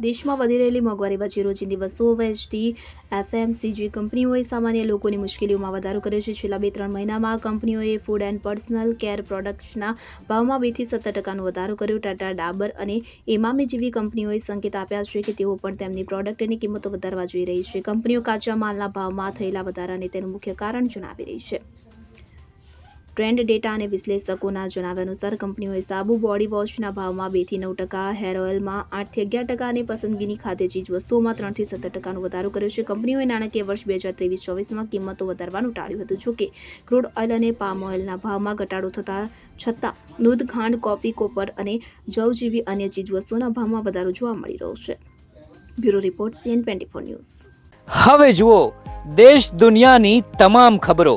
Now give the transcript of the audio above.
દેશમાં વધી રહેલી મોંઘવારી વચ્ચે રોજિંદી વસ્તુઓ વેચતી એફએમસીજી કંપનીઓએ સામાન્ય લોકોની મુશ્કેલીઓમાં વધારો કર્યો છે. છેલ્લા બે ત્રણ મહિનામાં કંપનીઓએ ફૂડ એન્ડ પર્સનલ કેર પ્રોડક્ટ્સના ભાવમાં બેથી સત્તર ટકાનો વધારો કર્યો. ટાટા, ડાબર અને એમામી જેવી કંપનીઓએ સંકેત આપ્યા છે કે તેઓ પણ તેમની પ્રોડક્ટની કિંમતો વધારવા જઈ રહી છે. કંપનીઓ કાચા માલના ભાવમાં થયેલા વધારાને તેનું મુખ્ય કારણ જણાવી રહી છે. ટ્રેન્ડ ડેટા અને વિશ્લેષકોના જણાવ્યા અનુસાર કંપનીઓએ સાબુ, બોડી વોશના ભાવમાં બેથી નવ ટકા, હેર ઓઇલમાં આઠથી અગિયાર ટકા અને પસંદગીની ખાતે ચીજ વસ્તુઓમાં ત્રણથી સત્તર ટકાનો વધારો કર્યો છે. કંપનીઓએ નાણાકીય વર્ષ બે હજાર ત્રેવીસ ચોવીસમાં કિંમતો વધારવાનું ટાળ્યું હતું. જોકે ક્રૂડ ઓઇલ અને પામ ઓઇલના ભાવમાં ઘટાડો થતા છતાં, દૂધ, ખાંડ, કોફી, કોપર અને જવ જેવી અન્ય ચીજવસ્તુઓના ભાવમાં વધારો જોવા મળી રહ્યો છે. Bureau report, CN twenty news. હવે જુઓ, દેશ દુનિયાની તમામ ખબરો.